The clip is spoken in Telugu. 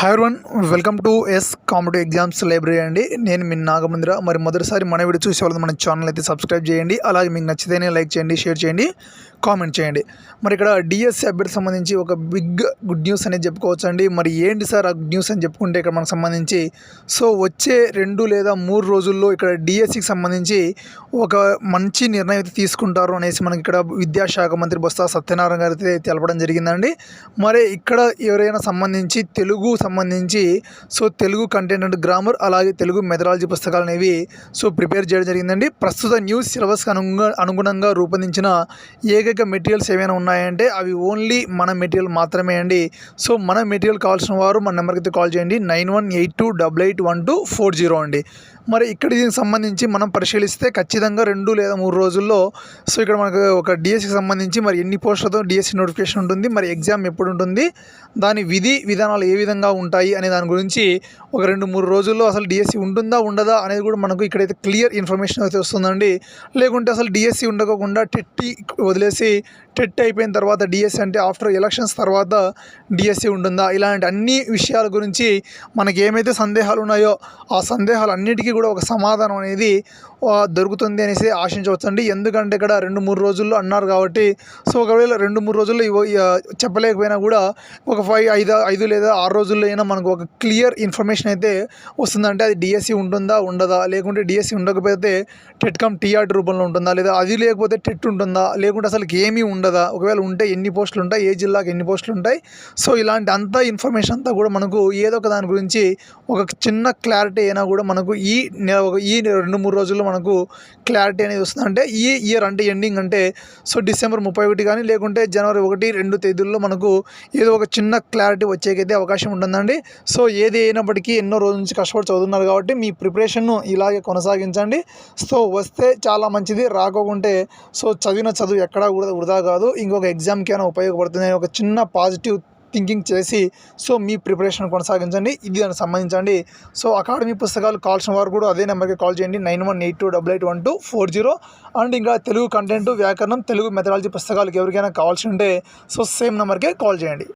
Hi one welcome to S competitive exams library అండి. నేను మీ నాగమందిర. మరి మొదటిసారి మన వీడియో చూసే వాళ్ళు మన ఛానల్ అయితే సబ్స్క్రైబ్ చేయండి. అలాగే మీకు నచ్చితేనే లైక్ చేయండి షేర్ చేయండి కామెంట్ చేయండి. మరి ఇక్కడ డిఎస్సి అభ్యర్థి సంబంధించి ఒక బిగ్ గుడ్ న్యూస్ అనేది చెప్పుకోవచ్చు అండి. మరి ఏంటి సార్ ఆ గుడ్ న్యూస్ అని చెప్పుకుంటే ఇక్కడ మనకు సంబంధించి? సో వచ్చే రెండు లేదా మూడు రోజుల్లో ఇక్కడ డిఎస్సికి సంబంధించి ఒక మంచి నిర్ణయం అయితే తీసుకుంటారు అనేసి మనకి ఇక్కడ విద్యాశాఖ మంత్రి బొత్స సత్యనారాయణ గారు అయితే తెలపడం జరిగిందండి. మరి ఇక్కడ ఎవరైనా సంబంధించి తెలుగు సంబంధించి. So Telugu content and grammar అలాగే తెలుగు మెథడాలజీ పుస్తకాలు అనేవి సో ప్రిపేర్ చేయడం జరిగిందండి. ప్రస్తుత న్యూస్ సిలబస్కి అనుగుణంగా రూపొందించిన ఏకైక మెటీరియల్స్ ఏమైనా ఉన్నాయంటే అవి ఓన్లీ మన మెటీరియల్ మాత్రమే అండి. సో మన మెటీరియల్ కావాల్సిన వారు మన నెంబర్కి అయితే కాల్ చేయండి. Nine one eight two double eight one two four zero అండి. మరి ఇక్కడ దీనికి సంబంధించి మనం పరిశీలిస్తే ఖచ్చితంగా రెండు లేదా మూడు రోజుల్లో సో ఇక్కడ మనకు ఒక డిఎస్సికి సంబంధించి మరి ఎన్ని పోస్టులతో డిఎస్సి నోటిఫికేషన్ ఉంటుంది మరి ఎగ్జామ్ ఎప్పుడు ఉంటుంది దాని విధి విధానాలు ఏ విధంగా ఉంటాయి అనే దాని గురించి ఒక రెండు మూడు రోజుల్లో అసలు డిఎస్సి ఉంటుందా ఉండదా అనేది కూడా మనకు ఇక్కడైతే క్లియర్ ఇన్ఫర్మేషన్ అయితే వస్తుందండి. లేకుంటే అసలు డిఎస్సి ఉండకుండా టెట్టి వదిలేసి టెట్ అయిపోయిన తర్వాత డిఎస్సి అంటే ఆఫ్టర్ ఎలక్షన్స్ తర్వాత డిఎస్సి ఉంటుందా? ఇలాంటి అన్ని విషయాల గురించి మనకి ఏమైతే సందేహాలు ఉన్నాయో ఆ సందేహాలు అన్నిటికీ కూడా ఒక సమాధానం అనేది దొరుకుతుంది అనేసి ఆశించవచ్చండి. ఎందుకంటే ఇక్కడ రెండు మూడు రోజుల్లో అన్నారు కాబట్టి సో ఒకవేళ రెండు మూడు రోజుల్లో చెప్పలేకపోయినా కూడా ఒక ఫైవ్ ఐదు ఐదు లేదా ఆరు రోజుల్లో అయినా మనకు ఒక క్లియర్ ఇన్ఫర్మేషన్ అయితే వస్తుందంటే అది డిఎస్సి ఉంటుందా ఉండదా? లేకుంటే డిఎస్సి ఉండకపోతే టెట్ కమ్ టీఆర్టీ రూపంలో ఉంటుందా? లేదా అది లేకపోతే టెట్ ఉంటుందా? లేకుంటే అసలు ఏమీ ఉండదు. ఒకవేళ ఉంటే ఎన్ని పోస్టులు ఉంటాయి? ఏ జిల్లాకి ఎన్ని పోస్టులు ఉంటాయి? సో ఇలాంటి అంతా ఇన్ఫర్మేషన్ అంతా కూడా మనకు ఏదో ఒక దాని గురించి ఒక చిన్న క్లారిటీ అయినా కూడా మనకు ఈ ఈ రెండు మూడు రోజుల్లో మనకు క్లారిటీ అనేది వస్తుంది. అంటే ఈ ఇయర్ అంటే ఎండింగ్ అంటే సో డిసెంబర్ ముప్పై ఒకటి కానీ లేకుంటే జనవరి ఒకటి రెండు తేదీల్లో మనకు ఏదో ఒక చిన్న క్లారిటీ వచ్చేకైతే అవకాశం ఉంటుందండి. సో ఏది అయినప్పటికీ ఎన్నో రోజుల నుంచి కష్టపడి చదువుతున్నారు కాబట్టి మీ ప్రిపరేషన్ను ఇలాగే కొనసాగించండి. సో వస్తే చాలా మంచిది. రాకోకుంటే సో చదివిన చదువు ఎక్కడా కూడా వృధా కాదు ఇంకొక ఎగ్జామ్కి అయినా ఉపయోగపడుతుంది అని ఒక చిన్న పాజిటివ్ థింకింగ్ చేసి సో మీ ప్రిపరేషన్ కొనసాగించండి ఇది దానికి సంబంధించండి. సో అకాడమీ పుస్తకాలు కాల్సిన వారు కూడా అదే నెంబర్కి కాల్ చేయండి nine one eight two double eight one two four zero. And ఇంకా తెలుగు కంటెంట్ వ్యాకరణం తెలుగు మెథడాలజీ పుస్తకాలకు ఎవరికైనా కావాల్సి ఉంటే సో సేమ్ నెంబర్కే కాల్ చేయండి.